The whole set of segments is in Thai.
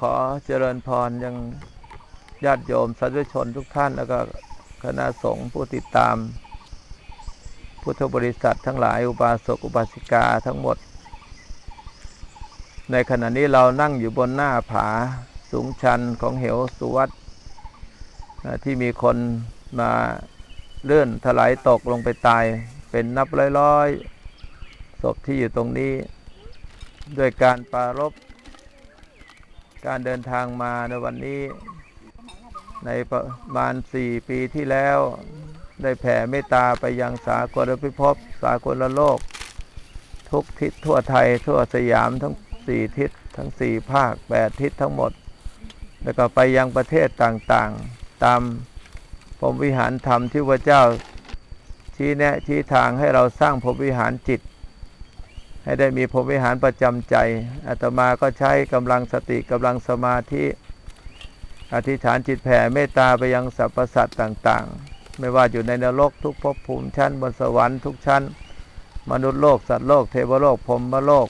ขอเจริญพรยังญาติโยมสาธุชนทุกท่านแล้วก็คณะสงฆ์ผู้ติดตาม พุทธบริษัททั้งหลายอุบาสกอุบาสิกาทั้งหมด ในขณะนี้เรานั่งอยู่บนหน้าผาสูงชันของเหวสุวัตที่มีคนมาเลื่อนถลายตกลงไปตาย เป็นนับร้อยๆศพที่อยู่ตรงนี้ ด้วยการปรารบ การเดินทางมาในวันนี้ ในประมาณสี่ปีที่แล้ว ได้แผ่เมตตาไปยังสากลพิภพสากลโลก ทุกทิศทั่วไทยทั่วสยามทั้งสี่ทิศทั้งสี่ภาคแปดทิศทั้งหมด แล้วก็ไปยังประเทศต่างๆ ตามพรมวิหารธรรมที่พระเจ้าชี้แนะชี้ทางให้เราสร้างพรมวิหารจิต ให้ได้มีพรมวิหารประจำใจอาตมาก็ใช้กำลังสติกำลังสมาธิ อธิษฐานจิตแผ่เมตตาไปยังสรรพสัตว์ต่างๆ ไม่ว่าอยู่ในนรกทุกภพภูมิชั้นบนสวรรค์ทุกชั้น มนุษย์โลกสัตว์โลกเทวโลกพรหมโลก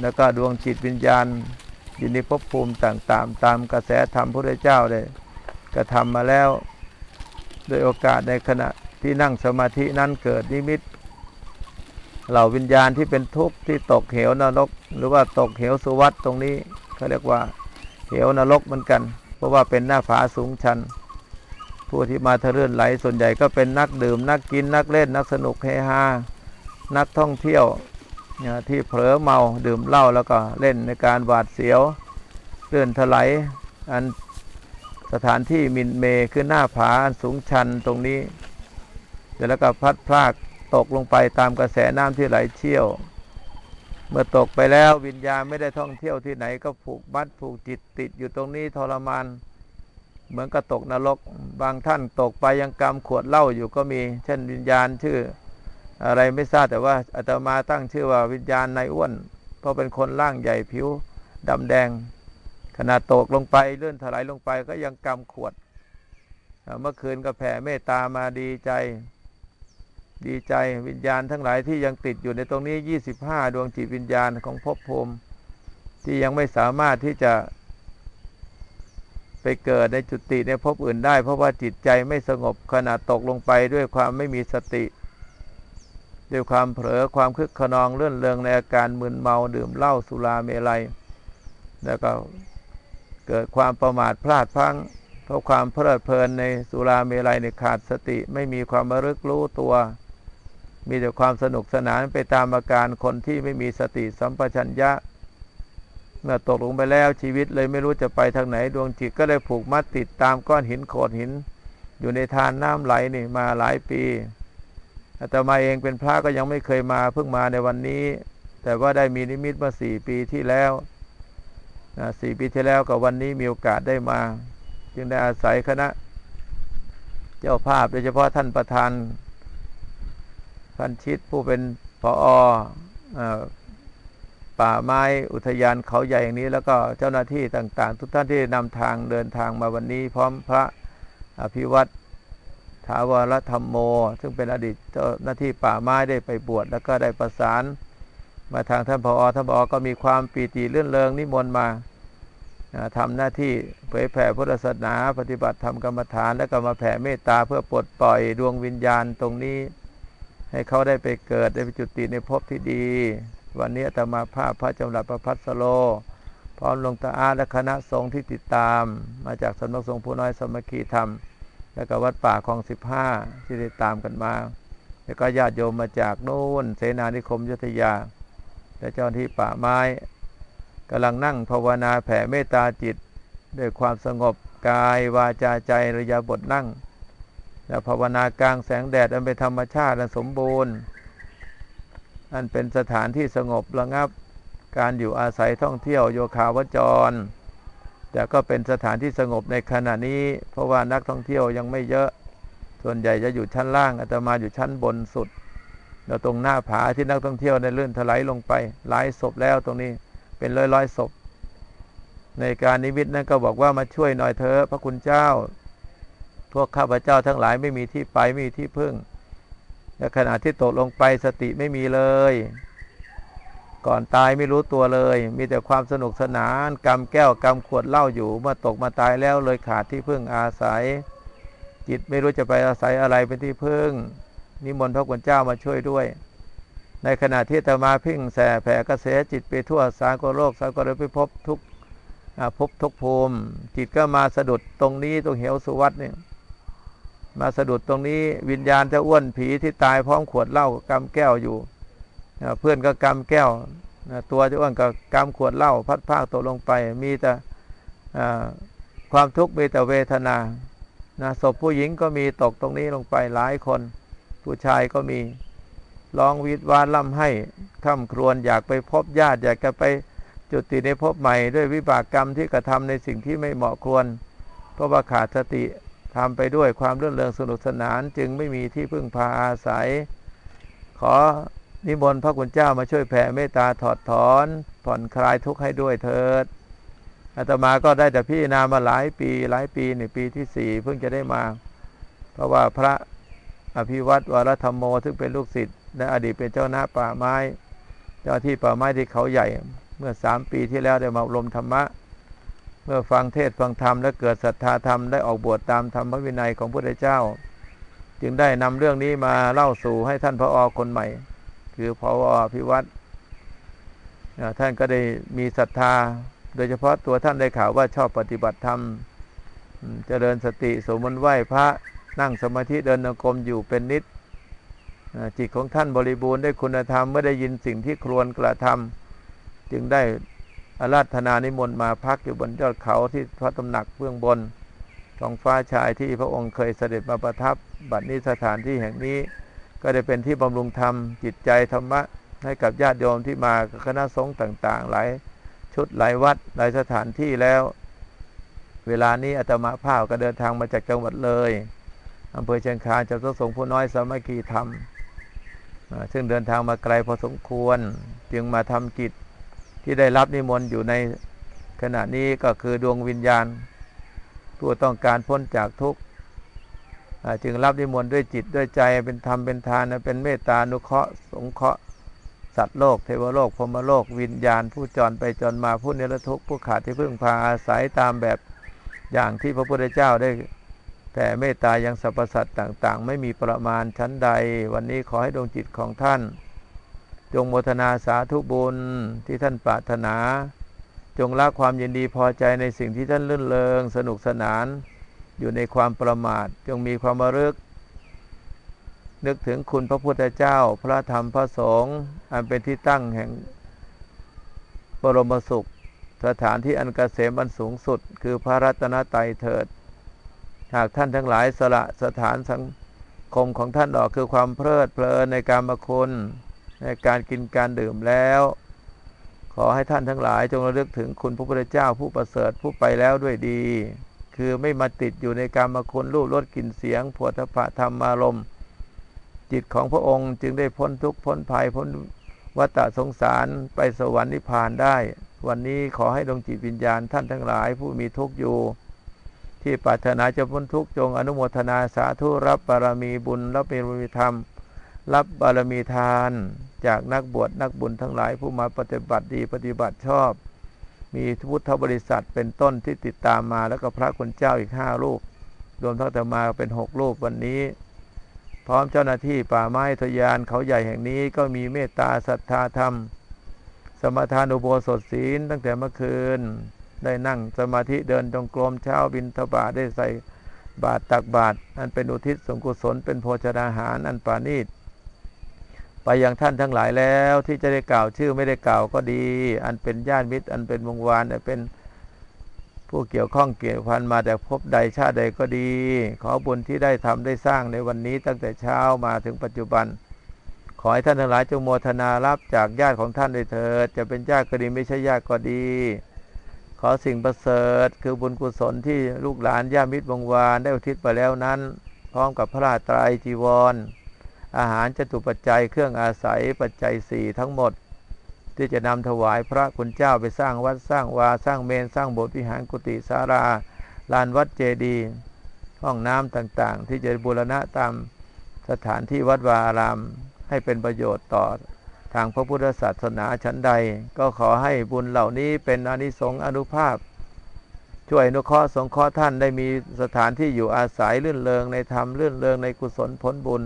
แล้วก็ดวงจิตวิญญาณอยู่ในภพภูมิต่างๆ ตามกระแสธรรมพระเจ้าได้กระทำมาแล้วโดยโอกาสในขณะที่นั่งสมาธินั้นเกิดนิมิต เหล่าวิญญาณที่เป็นทุกข์ที่ตกเหวนรก หรือว่าตกเหวสุวัตตรงนี้เขาเรียกว่าเหวนรกเหมือนกัน เพราะว่าเป็นหน้าผาสูงชัน ผู้ที่มาทะเลื่อนไหลส่วนใหญ่ก็เป็นนักดื่ม นักกินนักเล่นนักสนุกเฮฮานักท่องเที่ยวที่เผลอเมาดื่มเหล้าแล้วก็เล่นในการหวาดเสียวเลื่อนถลายอันสถานที่มินเมคือหน้าผาอันสูงชันตรงนี้เสร็จแล้วก็พัดพราก ตกลงไปตามกระแสน้ำที่ไหลเชี่ยว เมื่อตกไปแล้ววิญญาณไม่ได้ท่องเที่ยวที่ไหนก็ผูกมัดผูกจิตติดอยู่ตรงนี้ทรมาน เหมือนกับตกนรก บางท่านตกไปยังกำขวดเหล้าอยู่ก็มี เช่นวิญญาณชื่อ อะไรไม่ทราบแต่ว่าอาตมาตั้งชื่อว่าวิญญาณนายอ้วน เพราะเป็นคนร่างใหญ่ผิวดำแดง ขณะตกลงไปเลื่อนถลายลงไปก็ยังกำขวดเอ่อเมื่อคืนก็แผ่เมตตามาดีใจ ดีใจวิญญาณทั้งหลายที่ยังติดอยู่ในตรงนี้ 25 ดวงจิตวิญญาณของภพภูมิที่ยังไม่สามารถที่จะ ไปเกิดในจุติในภพอื่นได้ เพราะว่าจิตใจไม่สงบขณะตกลงไปด้วยความไม่มีสติ ด้วยความเผลอความคึกขนองเลื่อนเริงในอาการมึนเมาดื่มเหล้าสุราเมลัย แล้วก็เกิดความประมาทพลาดพลั้งเพราะความเพลิดเพลินในสุราเมลัยในขาดสติไม่มีความระลึกรู้ตัว มีแต่ความสนุกสนานไปตามอาการคนที่ไม่มีสติสัมปชัญญะ เมื่อตกลงไปแล้วชีวิตเลยไม่รู้จะไปทางไหนดวงจิตก็เลยผูกมัดติดตามก้อนหินโขดหิน อยู่ในทานน้ำไหลนี่มาหลายปีอาตมาเองเป็นพระก็ยังไม่เคยมาเพิ่งมาในวันนี้ แต่ว่าได้มีนิมิตมื่อสี่ปีที่แล้วสี่ปีที่แล้วกับวันนี้มีโอกาสได้มา จึงได้อาศัยคณะ เจ้าภาพโดยเฉพาะท่านประธาน พันชิตผู้เป็นผออป่าไม้อุทยานเขาใหญ่อย่างนี้ แล้วก็เจ้าหน้าที่ต่าง ๆ ทุกท่านที่นำทางเดินทางมาวันนี้ พร้อมพระอภิวัตถาวรธรรมโม ซึ่งเป็นอดีตเจ้าหน้าที่ป่าไม้ได้ไปบวชแล้วก็ได้ประสาน มาทางท่านผออท่านผอก็มีความปีติเลื่อนเริงนิมนต์มาอ่าทำหน้าที่เผยแผ่พุทธศาสนา ปฏิบัติธรรมกรรมฐาน แล้วก็มาแผ่เมตตาเพื่อปลดปล่อยดวงวิญญาณตรงนี้ ให้เขาได้ไปเกิดได้ไปจุติในภพที่ดี วันนี้อาตมาภาพพระจำรัดประพัสโล พร้อมลงตาอาและคณะสงฆ์ที่ติดตาม มาจากสำนักสงฆ์ผู้น้อยสมัคคีธรรม แล้วก็วัดป่าคลองสิบห้าที่ติดตามกันมา แล้วก็ญาติโยมมาจากโน่นเสนานิคมยุทธยา และเจ้าหน้าที่ป่าไม้กำลังนั่งภาวนาแผ่เมตตาจิต ด้วยความสงบกายวาจาใจระยะบทนั่ง และภาวนากลางแสงแดดอันเป็นธรรมชาติอันสมบูรณ์ อันเป็นสถานที่สงบระงับ การอยู่อาศัยท่องเที่ยวโยคาวจร แต่ก็เป็นสถานที่สงบในขณะนี้ เพราะว่านักท่องเที่ยวยังไม่เยอะ ส่วนใหญ่จะอยู่ชั้นล่างอาตมาอยู่ชั้นบนสุดแล้วตรงหน้าผาที่นักท่องเที่ยวในเลื่อนถลายลงไปหลายศพแล้วตรงนี้เป็นร้อยร้อยๆศพ ในการนิมิตนั้นก็บอกว่ามาช่วยหน่อยเถอะพระคุณเจ้า พวกข้าพเจ้าทั้งหลายไม่มีที่ไปไม่มีที่พึ่งและขณะที่ตกลงไปสติไม่มีเลย ก่อนตายไม่รู้ตัวเลย มีแต่ความสนุกสนานกำแก้วกำขวดเหล้าอยู่ เมื่อตกมาตายแล้วเลยขาดที่พึ่งอาศัย จิตไม่รู้จะไปอาศัยอะไรเป็นที่พึ่ง นิมนต์พระคุณเจ้ามาช่วยด้วย ในขณะที่ตมาพึ่งแส่แผ่กระแสจิตไปทั่วสารกโลกสารกลพิภพทุกอ่าภพทุกภูมิ จิตก็มาสะดุดตรงนี้ตรงเหวสุวัตเนี่ย มาสะดุดตรงนี้วิญญาณจะอ้วนผีที่ตายพร้อมขวดเหล้ากำแก้วอยู่เพื่อนก็กำแก้วตัวจะอ้วนก็กำขวดเหล้าพัดภาคตกลงไป มีแต่ความทุกข์มีแต่เวทนานะศพผู้หญิงก็มีตกตรงนี้ลงไปหลายคน ผู้ชายก็มีร้องวิดวานล่ำให้ข้าครวญอยากไปพบญาติอยากจะไปจุติในภพใหม่ ด้วยวิบากกรรมที่กระทำในสิ่งที่ไม่เหมาะควร เพราะว่าขาดสติ ทำไปด้วยความเรื่นเริงสนุกสนานจึงไม่มีที่พึ่งพาอาศัย ขอนิมนต์พระคุณเจ้ามาช่วยแผ่เมตตาถอดถอน ผ่อนคลายทุกข์ให้ด้วยเถิดอาตมาก็ได้แต่พี่นามาหลายปีหลายปีในปีที่สี่เพิ่งจะได้มา เพราะว่าพระอภิวัตวรธรรมโมซึ่งเป็นลูกศิษย์และอดีตเป็นเจ้าหน้าป่าไม้ เจ้าที่ป่าไม้ที่เขาใหญ่ เมื่อสามปีที่แล้วได้มาอบรมธรรมะ เมื่อฟังเทศฟังธรรมและเกิดศรัทธาธรรมได้ออกบวชตามธรรมวินัยของพระพุทธเจ้า จึงได้นำเรื่องนี้มาเล่าสู่ให้ท่านพระอคนใหม่ คือพออภิวัตรท่านก็ได้มีศรัทธา โดยเฉพาะตัวท่านได้ข่าวว่าชอบปฏิบัติธรรมเจริญสติสมนต์ไหว้พระนั่งสมาธิเดินจงกรมอยู่เป็นนิดจิตของท่านบริบูรณ์ได้คุณธรรมเมื่อได้ยินสิ่งที่ครวรกระทำจึงได้ อาราธนานิมนต์มาพักอยู่บนยอดเขาที่พระตำหนักเบื้องบนท้องฟ้าชายที่พระองค์เคยเสด็จมาประทับ บัดนี้สถานที่แห่งนี้ ก็ได้เป็นที่บำรุงธรรมจิตใจธรรมะให้กับญาติโยมที่มาคณะสงฆ์ต่าง ๆ หลายชุดหลายวัดหลายสถานที่แล้ว เวลานี้อาตมาภาพก็เดินทางมาจากจังหวัดเลยอำเภอเชียงคานจะต้องส่งผู้น้อยสามัคคีธรรมซึ่งเดินทางมาไกลพอสมควร จึงมาทำกิจ ที่ได้รับนิมนต์อยู่ในขณะนี้ก็คือดวงวิญญาณผู้ต้องการพ้นจากทุกข์จึงรับนิมนต์ด้วยจิตด้วยใจเป็นธรรมเป็นทานเป็นเมตตานุเคราะห์สงเคราะห์สัตว์โลกเทวโลกพรมโลกวิญญาณ ผู้จรไปจรมาผู้เนรทุกข์ผู้ขาดที่พึ่งพาอาศัยตามแบบอย่างที่พระพุทธเจ้าได้แผ่เมตตายังสรรพสัตว์ต่าง ๆ ไม่มีประมาณชั้นใด วันนี้ขอให้ดวงจิตของท่าน จงโมทนาสาธุบุญที่ท่านปรารถนา จงละความยินดีพอใจในสิ่งที่ท่านลื่นเลงสนุกสนาน อยู่ในความประมาท จงมีความระลึก นึกถึงคุณพระพุทธเจ้า พระธรรมพระสงฆ์อันเป็นที่ตั้งแห่งบรมสุข สถานที่อันเกษมอันสูงสุด คือพระรัตนตรัยเถิด หากท่านทั้งหลายสละสถานสังคมของท่านออกคือความเพลิดเพลินในการมคุณ ในการกินการดื่มแล้ว ขอให้ท่านทั้งหลายจงระลึกถึงคุณพระพุทธเจ้าผู้ประเสริฐผู้ไปแล้วด้วยดี คือไม่มาติดอยู่ในการมาคุณรูปรสกลิ่นเสียงผวทพะธรรมารมณ์จิตของพระองค์จึงได้พ้นทุกข์พ้นภัยพ้นวัฏสงสารไปสวรรค์นิพพานได้ วันนี้ขอให้ดวงจิตวิญญาณท่านทั้งหลายผู้มีทุกข์อยู่ ที่ปรารถนาจะพ้นทุกข์จงอนุโมทนาสาธุรับบารมีบุญรับบารมีธรรม รับบารมีทานจากนักบวชนักบุญทั้งหลายผู้มาปฏิบัติดีปฏิบัติชอบ มีพุทธบริษัทเป็นต้นที่ติดตามมาแล้วก็พระคุณเจ้าอีกห้ารูป รวมทั้งแต่มาเป็นหกรูปวันนี้ พร้อมเจ้าหน้าที่ป่าไม้ทยานเขาใหญ่แห่งนี้ก็มีเมตตาศรัทธาธรรม สมทานอุโบสถศีลตั้งแต่เมื่อคืน ได้นั่งสมาธิเดินจงกรมเช้าบินทบาทได้ใส่บาตรตักบาตรอันเป็นอุทิศสงกุศลเป็นโภชนาหารอันปาณีต ไปยังท่านทั้งหลายแล้วที่จะได้กล่าวชื่อไม่ได้กล่าวก็ดี อันเป็นญาติมิตร อันเป็นวงวานอันเป็นผู้เกี่ยวข้องเกี่ยวพันมาแต่พบใดชาติใดก็ดี ขอบุญที่ได้ทำได้สร้างในวันนี้ตั้งแต่เช้ามาถึงปัจจุบัน ขอให้ท่านทั้งหลายจงโมทนารับจากญาติของท่านด้วยเถิด จะเป็นญาติก็ดีไม่ใช่ญาติก็ดี ขอสิ่งประเสริฐคือบุญกุศลที่ลูกหลานญาติมิตรวงวานได้อุทิศไปแล้วนั้น พร้อมกับพระราตรายจีวร อาหารจตุปัจจัยเครื่องอาศัยปัจจัยสี่ทั้งหมด ที่จะนำถวายพระคุณเจ้าไปสร้างวัดสร้างวาสร้างเมนสร้างโบสถ์วิหารกุฏิสาราลานวัดเจดีย์ห้องน้ำต่างๆ ที่จะบูรณะตามสถานที่วัดวาอาราม ให้เป็นประโยชน์ต่อทางพระพุทธศาสนาชั้นใด ก็ขอให้บุญเหล่านี้เป็นอนิสงส์อนุภาพ ช่วยนุเคราะห์สงเคราะห์ท่านได้มีสถานที่อยู่อาศัยลื่นเริงในธรรมลื่นเริงในกุศลผลบุญ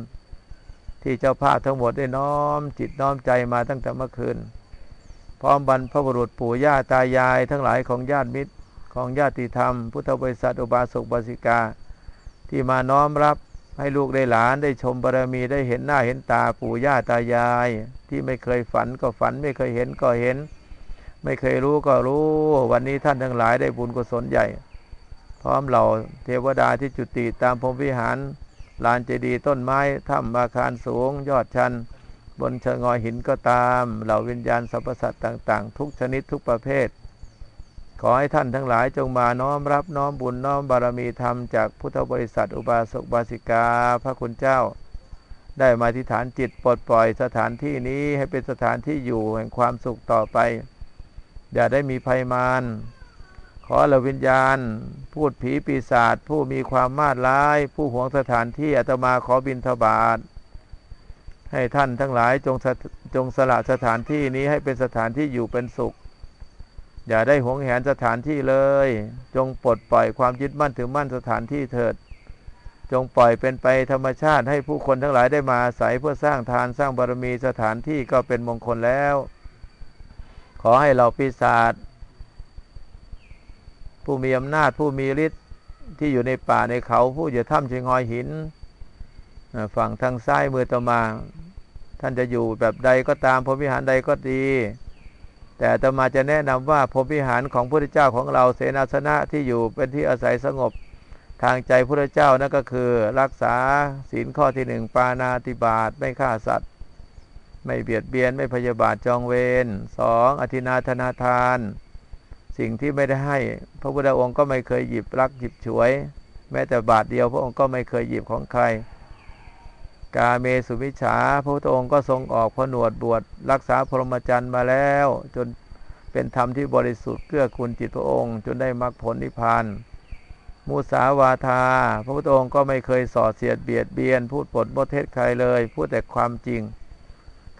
ที่เจ้าภาพทั้งหมดได้น้อมจิตน้อมใจมาตั้งแต่เมื่อคืน พร้อมบรรพบุรุษปู่ย่าตายาย ทั้งหลายของญาติมิตรของญาติธรรม พุทธบริษัทอุบาสกบาสิกา ที่มาน้อมรับให้ลูกได้หลานได้ชมบารมีได้เห็นหน้าเห็นตาปู่ย่าตายาย ที่ไม่เคยฝันก็ฝันไม่เคยเห็นก็เห็น ไม่เคยรู้ก็รู้ วันนี้ท่านทั้งหลายได้บุญกุศลใหญ่ พร้อมเหล่าเทวดาที่จุติตามพรหมวิหาร ลานเจดีย์ต้นไม้ถ้ำอาคารสูง ยอดชัน บนเชิงอยหินก็ตาม เหล่าวิญญาณสรรพสัตว์ต่าง ๆ ทุกชนิดทุกประเภท ขอให้ท่านทั้งหลายจงมาน้อมรับน้อมบุญน้อมบารมีธรรมจากพุทธบริษัทอุบาสกบาสิกาพระคุณเจ้า ได้มาที่ฐานจิตปลดปล่อยสถานที่นี้ให้เป็นสถานที่อยู่แห่งความสุขต่อไป อย่าได้มีภัยมาร ขอเหล่าวิญญาณ พูดผีปีศาจผู้มีความมาดร้าย ผู้หวงสถานที่อาตมาขอบินทบาทให้ท่านทั้งหลายจงจงสละสถานที่นี้ให้เป็นสถานที่อยู่เป็นสุข อย่าได้หวงแหนสถานที่เลย จงปลดปล่อยความยึดมั่นถือมั่นสถานที่เถิด จงปล่อยเป็นไปธรรมชาติให้ผู้คนทั้งหลายได้มาอาศัยเพื่อสร้างทานสร้างบารมีสถานที่ก็เป็นมงคลแล้ว ขอให้เราปีศาจ ผู้มีอำนาจผู้มีฤทธิ์ที่อยู่ในป่าในเขาผู้อยู่ถ้ำเชิงหอยหินฝั่งทางซ้ายมือต่อมา ท่านจะอยู่แบบใดก็ตามพรมวิหารใดก็ดี แต่อาตมาจะแนะนำว่าพรมวิหารของพระพุทธเจ้าของเราเสนาสนะที่อยู่เป็นที่อาศัยสงบทางใจพระพุทธเจ้านั่นก็คือ รักษาศีลข้อที่หนึ่งปานาติบาตไม่ฆ่าสัตว์ ไม่เบียดเบียนไม่พยาบาทจองเวรสองอธินาธนาทาน สิ่งที่ไม่ได้ให้ พระพุทธองค์ก็ไม่เคยหยิบรักหยิบฉวย แม้แต่บาทเดียวพระองค์ก็ไม่เคยหยิบของใคร กาเมสุวิชฉาพระพุทธองค์ก็ทรงออกผนวดบวชรักษาพรหมจรรย์มาแล้ว จนเป็นธรรมที่บริสุทธิ์เกื้อกูลจิตพระองค์ จนได้มรรคผลนิพพานมุสาวาทา พระพุทธองค์ก็ไม่เคยส่อเสียดเบียดเบียน พูดปดบทเทศใครเลย พูดแต่ความจริง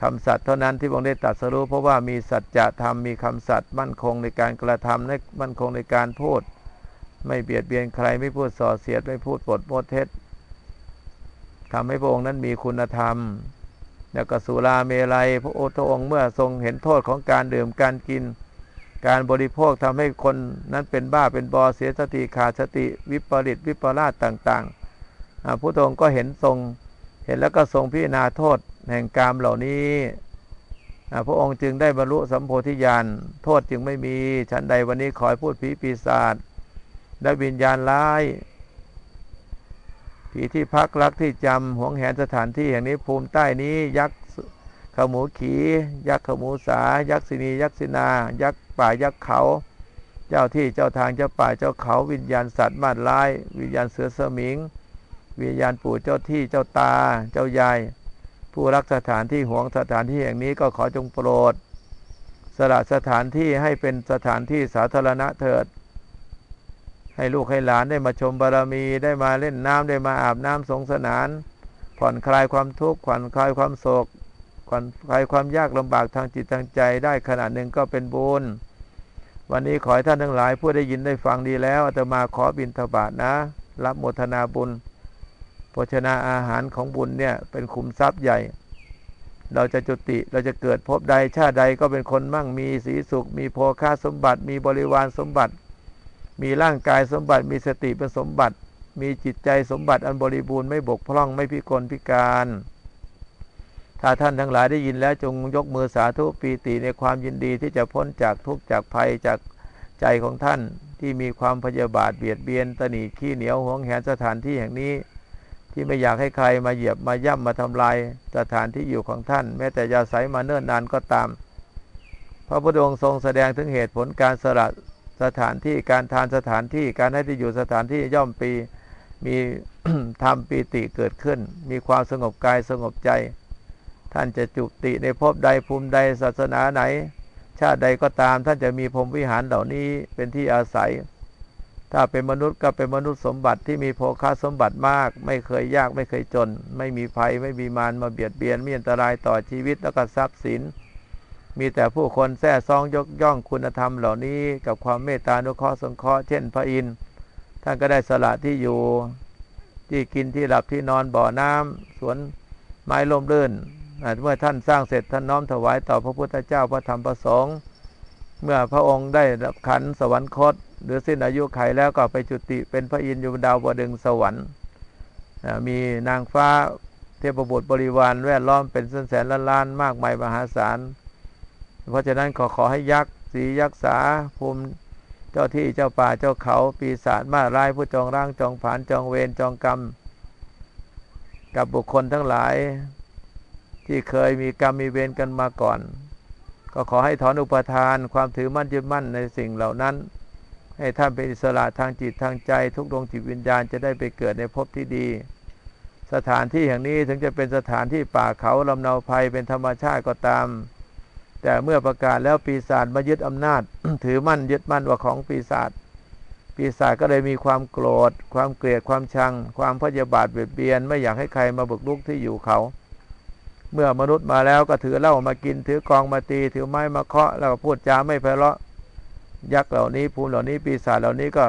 คำสัตย์เท่านั้นที่พระองค์ได้ตรัดสรู้ เพราะว่ามีสัจจะธรรมมีคำสัตย์มั่นคงในการกระทำในมั่นคงในการพูด ไม่เบียดเบียนใครไม่พูดส่อเสียดไม่พูดปดบทเทศทำให้พระองค์นั้นมีคุณธรรม แล้วก็สุราเมลัยพระโอทองเมื่อทรงเห็นโทษของการดื่มการกิน การบริโภคทำให้คนนั้นเป็นบ้าเป็นบอเสียสติขาดสติวิปริตวิปลาสต่างๆพระองค์ก็เห็นทรงเห็นแล้วก็ทรงพิจารณาโทษ แห่งกามเหล่านี้พระองค์จึงได้บรรลุสัมโพธิญาณโทษจึงไม่มีชั้นใดวันนี้ขอให้พูดผีปีศาจและวิญญาณร้าย ผีที่พักรักที่จำหวงแหนสถานที่แห่งนี้ภูมิใต้นี้ ยักษ์ขมูขี ยักษ์ขมูสา ยักษ์ศินี ยักษ์ศินา ยักษ์ป่ายักษ์เขา เจ้าที่เจ้าทางเจ้าป่าเจ้าเขา วิญญาณสัตว์มาดร้าย วิญญาณเสือสมิง วิญญาณปู่เจ้าที่เจ้าตาเจ้ายาย ผู้รักสถานที่ห่วงสถานที่แห่งนี้ก็ขอจงโปรด สละสถานที่ให้เป็นสถานที่สาธารณะเถิด ให้ลูกให้หลานได้มาชมบารมีได้มาเล่นน้ำได้มาอาบน้ำสงสนาน ผ่อนคลายความทุกข์ผ่อนคลายความโศกผ่อนคลายความยากลำบากทางจิตทางใจได้ขนาดหนึ่งก็เป็นบุญวันนี้ขอให้ท่านทั้งหลายผู้ได้ยินได้ฟังดีแล้วอาตมาขอบิณฑบาตนะ รับโมทนาบุญ ภชนาอาหารของบุญเนี่ยเป็นคุมทรัพย์ใหญ่ เราจะจุติเราจะเกิดพบใดชาติใดก็เป็นคนมั่งมีสีสุข มีโภคาสมบัติ มีบริวารสมบัติ มีร่างกายสมบัติ มีสติเป็นสมบัติ มีจิตใจสมบัติอันบริบูรณ์ไม่บกพร่องไม่พิกลพิการ ถ้าท่านทั้งหลายได้ยินแล้วจงยกมือสาธุปีติในความยินดีที่จะพ้นจากทุกข์จากภัยจากใจของท่านที่มีความพยาบาทเบียดเบียนตนีขี้เหนียวหวงแหนสถานที่แห่งนี้ ที่ไม่อยากให้ใครมาเหยียบมาย่ำมาทำลายสถานที่อยู่ของท่าน แม้แต่ยาใสมาเนิ่นนานก็ตาม พระพุทธองค์ทรงแสดงถึงเหตุผลการสละสถานที่การทานสถานที่การให้ที่อยู่สถานที่ย่อมปีมีธรรมปีติเกิดขึ้น มีความสงบกายสงบใจ ท่านจะจุติในภพใดภูมิใดศาสนาไหน ชาติใดก็ตามท่านจะมีพรมวิหารเหล่านี้เป็นที่อาศัย ถ้าเป็นมนุษย์ก็เป็นมนุษย์สมบัติที่มีโภคาสมบัติมาก ไม่เคยยากไม่เคยจน ไม่มีภัยไม่มีมารมาเบียดเบียนมีอันตรายต่อชีวิตแล้วก็ทรัพย์สิน มีแต่ผู้คนแท้ซองยกย่องคุณธรรมเหล่านี้ กับความเมตตานุเคราะห์สงเคราะห์เช่นพระอินทร์ท่านก็ได้สละที่อยู่ที่กินที่หลับที่นอนบ่อน้ำสวนไม้ล่มรื่นเมื่อท่านสร้างเสร็จท่านน้อมถวายต่อพระพุทธเจ้าพระธรรมพระสงฆ์เมื่อพระองค์ได้รับขันสวรรคต หรือสิ้นอายุไขแล้วก็ไปจุติเป็นพระอินทร์อยู่บนดาวบดึงสวรรค์มีนางฟ้าเทพบุตรบริวารแวดล้อมเป็นแสนแสนล้านล้านมากมายมหาศาล เพราะฉะนั้นขอขอให้ยักษ์สียักษ์สาภูมิเจ้าที่เจ้าป่าเจ้าเขาปีศาจมาร้ายผู้จองร่างจองผานจองเวรจองกรรม กับบุคคลทั้งหลาย ที่เคยมีกรรมมีเวรกันมาก่อน ก็ขอให้ถอนอุปทานความถือมั่นยึดมั่นในสิ่งเหล่านั้น ให้ท่านเป็นอิสระทางจิตทางใจ ทุกดวงจิตวิญญาณจะได้ไปเกิดในภพที่ดี สถานที่แห่งนี้ถึงจะเป็นสถานที่ป่าเขาลำเนาภัยเป็นธรรมชาติก็ตาม แต่เมื่อประกาศแล้วปีศาจมายึดอำนาจ ถือมั่นยึดมั่นว่าของปีศาจปีศาจก็เลยมีความโกรธ ความเกลียดความชัง ความพยาบาทเบียดเบียน ไม่อยากให้ใครมาบุกรุกที่อยู่เขา เมื่อมนุษย์มาแล้วก็ถือเหล้ามากิน ถือกองมาตี ถือไม้มาเคาะแล้วก็พูดจาไม่ไพเราะ ยักษ์เหล่านี้ภูมิเหล่านี้ปีศาจเหล่านี้ก็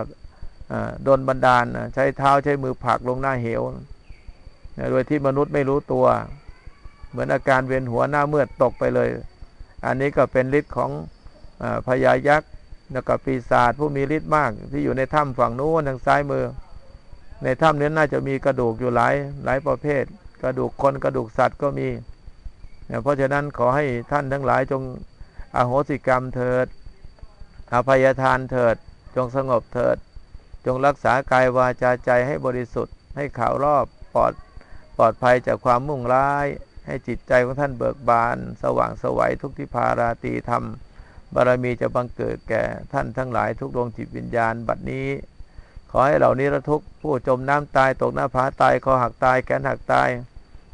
โดนบันดาลใช้เท้าใช้มือผลักลงหน้าเหวโดยที่มนุษย์ไม่รู้ตัว เหมือนอาการเวียนหัวหน้าเมือดตกไปเลย อันนี้ก็เป็นฤทธิ์ของอพญายักษ์แล้วก็ปีศาจผู้มีฤทธิ์มากที่อยู่ในถ้ำฝั่งนู้นทางซ้ายมือ ในถ้ำนี้น่าจะมีกระดูกอยู่หลายหลายประเภท กระดูกคนกระดูกสัตว์ก็มีเนี่ยเพราะฉะนั้นขอให้ท่านทั้งหลายจงอโหสิกรรมเถิด อภัยทานเถิด จงสงบเถิด จงรักษากายวาจาใจให้บริสุทธิ์ ให้ข่าวรอบปลอดปลอดภัยจากความมุ่งร้าย ให้จิตใจของท่านเบิกบาน สว่างสวัยทุกทิพาราตีธรรมบารมีจะบังเกิดแก่ท่านทั้งหลายทุกดวงจิตวิญญาณบัดนี้ ขอให้เหล่านี้ระทุกผู้จมน้ำตายตกหน้าผาตายคอหักตายแขนหักตาย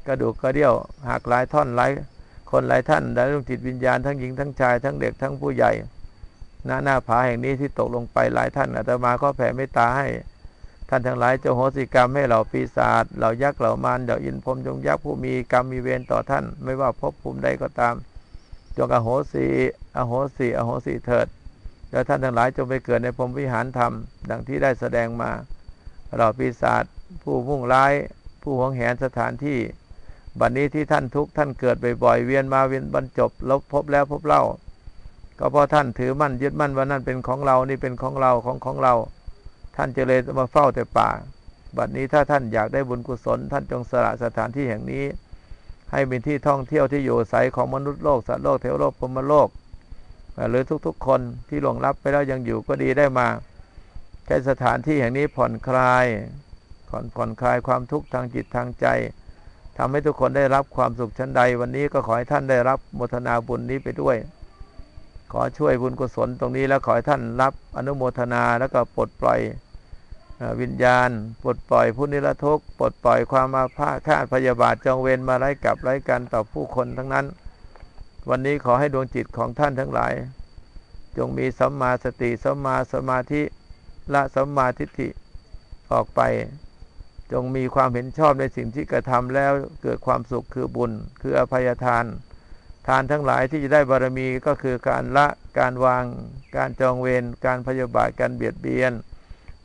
กระดูกกระเดี่ยวหักหลายท่อนหลายคนหลายท่านและดวงจิตวิญญาณทั้งหญิงทั้งชายทั้งเด็กทั้งผู้ใหญ่ หน้าหน้าผาแห่งนี้ที่ตกลงไปหลายท่านอาตมาก็แผ่เมตตาให้ ท่านทั้งหลายจะโหสิกรรมให้เหล่าปีศาจเหล่ายักษ์เหล่ามารเหล่าอินพรมจงยักษ์ผู้มีกรรมมีเวรต่อท่าน ไม่ว่าภพภูมิใดก็ตาม จงอโหสิอโหสิอโหสิเถิดแล้วท่านทั้งหลายจงไปเกิดในพรมวิหารธรรม ดังที่ได้แสดงมาเราปีศาจผู้มุ่งร้าย ผู้หวงแหนสถานที่บัดนนี้ที่ท่านทุกท่านเกิดบ่อยๆเวียนมาเวียนบรรจบลบพบแล้วพบเล่า ก็เพราะท่านถือมั่นยึดมั่นว่านั่นเป็นของเรานี่เป็นของเราของของเรา ท่านจะเลยมาเฝ้าแต่ป่า บัดนี้ถ้าท่านอยากได้บุญกุศล ท่านจงสละสถานที่แห่งนี้ ให้เป็นที่ท่องเที่ยวที่อยู่อาศัยของมนุษย์โลกสัตว์โลกเทวโลกพรมโลก หรือทุกๆ คนที่หลงรับไปแล้วยังอยู่ก็ดีได้มาใช้สถานที่แห่งนี้ผ่อนคลายผ่อนผ่อนคลายความทุกข์ทางจิตทางใจทำให้ทุกคนได้รับความสุขชั้นใด วันนี้ก็ขอให้ท่านได้รับมทนาบุญนี้ไปด้วย อช่วยบุญกุศลตรงนี้แล้วขอให้ท่านรับอนุโมทนาแล้วก็ปลดปล่อยวิญญาณ ปลดปล่อยผู้นิรทุกข์ปลดปล่อยความมาพาคาดพยาบาทจองเวรมาไร้กับไร้กันต่อผู้คนทั้งนั้น วันนี้ขอให้ดวงจิตของท่านทั้งหลาย จงมีสัมมาสติสัมมาสมาธิละสัมมาทิฏฐิออกไป จงมีความเห็นชอบในสิ่งที่กระทำแล้วเกิดความสุขคือบุญ คืออภัยทาน ทานทั้งหลายที่จะได้บารมีก็คือการละการวาง การจองเวรการพยาบาทการเบียดเบียน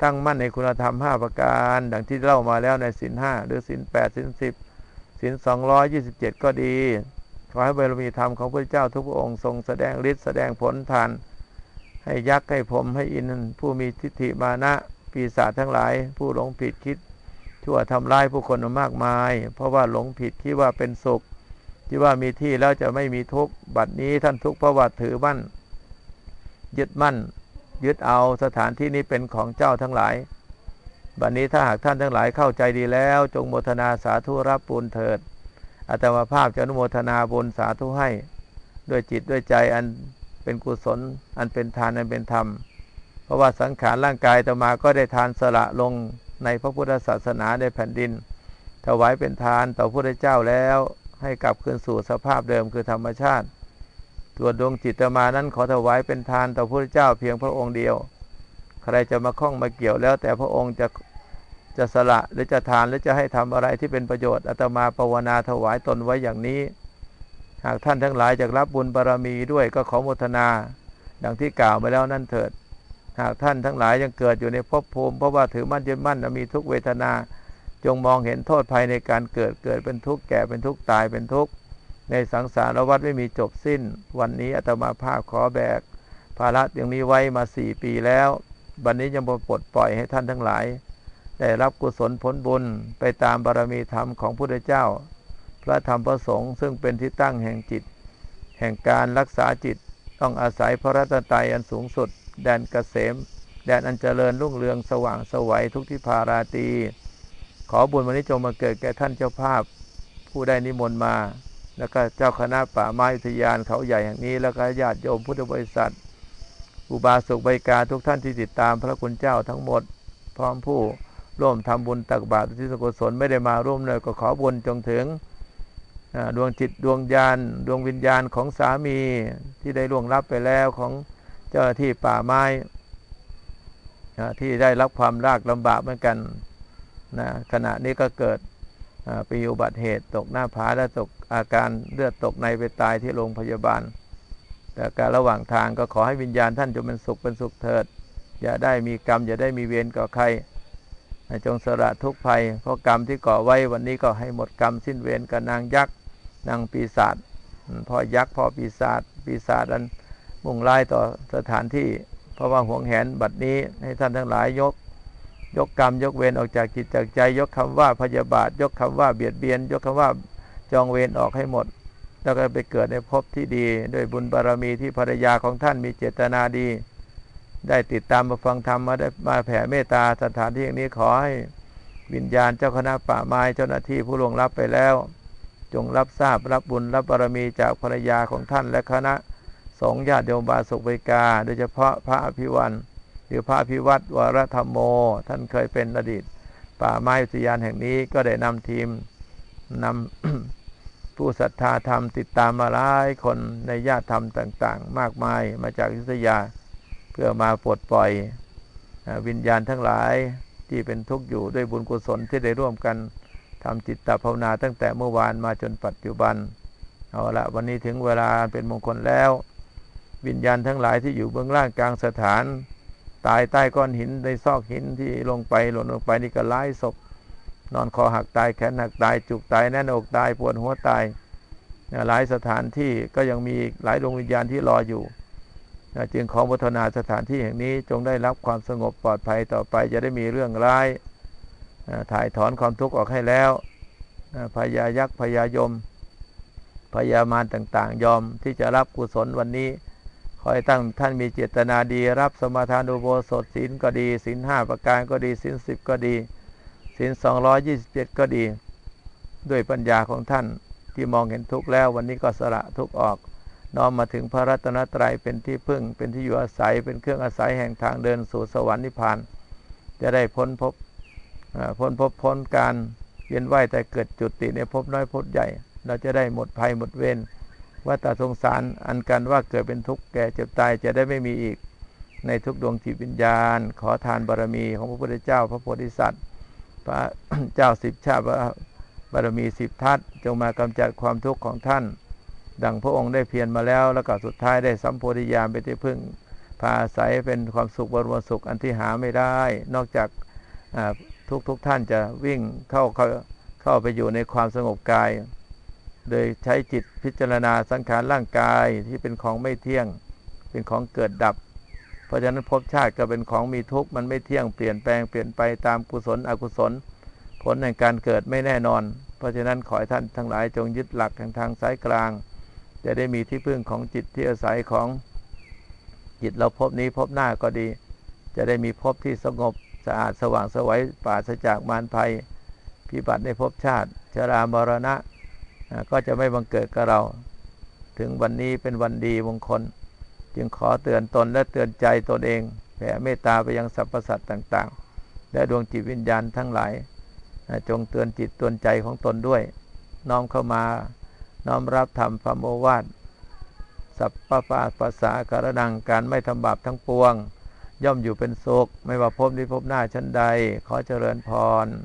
ตั้งมั่นในคุณธรรม 5 ประการ ดังที่เล่ามาแล้วในสินห้าหรือสินแปดสินสิบสินสองร้อยยี่สิบเจ็ดก็ดี ขอให้บารมีธรรมของพระเจ้าทุกพระองค์ทรงแสดงฤทธิ์แสดงผลทาน ให้ยักษ์ให้ผมให้อินผู้มีทิฏฐิมานะปีศาจทั้งหลาย ผู้หลงผิดคิดชั่วทำร้ายผู้คนมากมาย เพราะว่าหลงผิดคิดว่าเป็นสุข ที่ว่ามีที่แล้วจะไม่มีทุกข์บัดนี้ท่านทุกข์เพราะว่าถือมั่น ยึดมั่น ยึดเอาสถานที่นี้เป็นของเจ้าทั้งหลาย บัดนี้ถ้าหากท่านทั้งหลายเข้าใจดีแล้ว จงโมทนาสาธุรับบุญเถิดอาตมาภาพจะอนุโมทนาบุญสาธุให้ ด้วยจิตด้วยใจอันเป็นกุศล อันเป็นทานอันเป็นธรรม เพราะว่าสังขารร่างกายตมาก็ได้ทานสละลงในพระพุทธศาสนาในแผ่นดิน ถวายเป็นทานต่อพระพุทธเจ้าแล้ว ให้กลับคืนสู่สภาพเดิมคือธรรมชาติ ตัวดวงจิตอาตมานั้นขอถวายเป็นทานต่อพระเจ้าเพียงพระองค์เดียว ใครจะมาข้องมาเกี่ยวแล้ว แต่พระองค์จะจะสละหรือจะทานหรือจะให้ทำอะไรที่เป็นประโยชน์อาตมาภาวนาถวายตนไว้อย่างนี้ หากท่านทั้งหลายจะรับบุญบารรมีด้วยก็ขอโมทนา ดังที่กล่าวมาแล้วนั่นเถิด หากท่านทั้งหลายยังเกิดอยู่ในภพภูมิเพราะว่าถือมั่นยึดมั่นมีทุกเวทนา จงมองเห็นโทษภัยในการเกิดเกิดเป็นทุกข์แก่เป็นทุกข์ตายเป็นทุกข์ในสังสารวัฏไม่มีจบสิ้น วันนี้อาตมาภาพขอแบก ภาระอย่างนี้ไว้มาสี่ปีแล้ววันนี้ยังปลดปล่อยให้ท่านทั้งหลาย ได้รับกุศลผลบุญไปตามบารมีธรรมของพระพุทธเจ้า พระธรรมพระสงฆ์ซึ่งเป็นที่ตั้งแห่งจิต แห่งการรักษาจิตต้องอาศัยพระรัตนตรัยอันสูงสุด แดนเกษม แดนอันเจริญรุ่งเรืองสว่างสวัยทุกทิพาราตรี ขอบุญวันนี้จงมาเกิดแก่ท่านเจ้าภาพ ผู้ได้นิมนต์มา แล้วก็เจ้าคณะป่าไม้อุทยานเขาใหญ่แห่งนี้ แล้วก็ญาติโยมพุทธบริษัท อุบาสกใบกาทุกท่านที่ติดตามพระคุณเจ้าทั้งหมด พร้อมผู้ร่วมทำบุญตักบาตรที่สกุศลไม่ได้มาร่วมเลยก็ขอบุญจงถึงดวงจิตดวงญาณดวงวิญญาณของสามีที่ได้ล่วงลับไปแล้วของเจ้าหน้าที่ป่าไม้ที่ได้รับความรากลำบากเหมือนกัน นะขณะนี้ก็เกิดปีอุบัติเหตุตกหน้าผาและตกอาการเลือดตกในไปตายที่โรงพยาบาล แต่การระหว่างทางก็ขอให้วิญญาณท่านจงเป็นสุขเป็นสุขเถิด อย่าได้มีกรรมอย่าได้มีเวรก่อใครจงสละทุกภัย เพราะกรรมที่ก่อไว้วันนี้ก็ให้หมดกรรมสิ้นเวรกับนางยักษ์นางปีศาจพ่อยักษ์พ่อปีศาจปีศาจนั้นมุ่งร้ายต่อสถานที่ เพราะว่าห่วงแหนบัดนี้ให้ท่านทั้งหลายยก ยกกรรม ยกเวรออกจากจิตจากใจ ยกคำว่าพยาบาท ยกคำว่าเบียดเบียน ยกคำว่าจองเวรออกให้หมด แล้วก็ไปเกิดในภพที่ดี ด้วยบุญบารรมีที่ภรรยาของท่านมีเจตนาดี ได้ติดตามมาฟังธรรมมาได้มาแผ่เมตตาสถานที่อย่างนี้ขอให้วิญญาณเจ้าคณะป่าไม้เจ้าหน้าที่ผู้ลงรับไปแล้ว จงรับทราบรับบุญรับบารมีจากภรรยาของท่านและคณะสงฆ์ญาติโยมบาสุกเบกา โดยเฉพาะพระอภิวันห รือพระพิวัตรวรธรรมโม ท่านเคยเป็นอดีต ป่าไม้อุทยานแห่งนี้ก็ได้นำทีมนำผู้ศรัทธาธรรมติดตามมาหลายคนในญาติธรรมต่าง ๆ มากมายมาจากยุทธยา เพื่อมาปลดปล่อยวิญญาณทั้งหลายที่เป็นทุกข์อยู่ด้วยบุญกุศลที่ได้ร่วมกันทำจิตตภาวนาตั้งแต่เมื่อวานมาจนปัจจุบันเอาละวันนี้ถึงเวลาเป็นมงคลแล้ว วิญญาณทั้งหลายที่อยู่เบื้องล่างกลางสถาน ตายใต้ก้อนหินในซอกหินที่ลงไปหล่นลงไปนี่ก็ไล่ศพ นอนคอหักตายแขนหักตาย จุกตายแน่นอกตายปวดหัวตายหลายสถานที่ก็ยังมีหลายดวงวิญญาณที่รออยู่จึงขอพัฒนาสถานที่แห่งนี้จงได้รับความสงบปลอดภัยต่อไปจะได้มีเรื่องร้ายถ่ายถอนความทุกข์ออกให้แล้วพญายักษ์พญายมพญามารต่างๆ ยอมที่จะรับกุศลวันนี้ ขอให้ตั้งท่านมีเจตนาดี รับสมาทานอุโบสถศีลก็ดีศีลห้าประการก็ดีศีลสิบก็ดีศีลสองร้อยยี่สิบเจ็ดก็ดี ด้วยปัญญาของท่านที่มองเห็นทุกข์แล้ววันนี้ก็สละทุกข์ออก น้อมมาถึงพระรัตนตรัยเป็นที่พึ่ง เป็นที่อยู่อาศัยเป็นเครื่องอาศัยแห่งทางเดินสู่สวรรค์นิพพาน จะได้พ้นพบพ้นพบพ้นการเวียนว่ายแต่เกิดจุดติในภพน้อยภพใหญ่ เราจะได้หมดภัยหมดเวร ว่าตาสงสารอันกันว่าเกิดเป็นทุกข์แก่เจ็บตายจะได้ไม่มีอีกในทุกดวงจิตวิญญาณ ขอทานบารมีของพระพุทธเจ้า พระโพธิสัตว์ พระเจ้าสิบชาติบารมีสิบทัศจงมากำจัดความทุกข์ของท่าน ดังพระองค์ได้เพียรมาแล้วแล้วก็สุดท้ายได้สัมโพธิญาณเป็นที่พึ่งพาอาศัยเป็นความสุขบรมสุขอันที่หาไม่ได้ นอกจากทุกทุกท่านจะวิ่งเข้าเข้าเข้าไปอยู่ในความสงบกาย โดยใช้จิตพิจารณาสังขารร่างกายที่เป็นของไม่เที่ยง เป็นของเกิดดับ เพราะฉะนั้นภพชาติก็เป็นของมีทุกข์มันไม่เที่ยงเปลี่ยนแปลงเปลี่ยนไปตามกุศลอกุศล ผลแห่งการเกิดไม่แน่นอน เพราะฉะนั้นขอให้ท่านทั้งหลายจงยึดหลักทางทางสายกลาง จะได้มีที่พึ่งของจิตที่อาศัยของจิตเราพบนี้พบหน้าก็ดี จะได้มีพบที่สงบสะอาดสว่างสวัยปราศจากมารภัย พิบัติในภพชาติชรามรณะ ก็จะไม่บังเกิดกับเรา ถึงวันนี้เป็นวันดีมงคล จึงขอเตือนตนและเตือนใจตนเอง แผ่เมตตาไปยังสรรพสัตว์ต่างๆ และดวงจิตวิญญาณทั้งหลาย จงเตือนจิตเตือนใจของตนด้วย น้อมเข้ามาน้อมรับธรรมพระโมวาทสัพพะปาภาษาการนังการไม่ทำบาปทั้งปวง ย่อมอยู่เป็นสุข ไม่ว่าภพนี้ภพหน้าชั้นใด ขอเจริญพร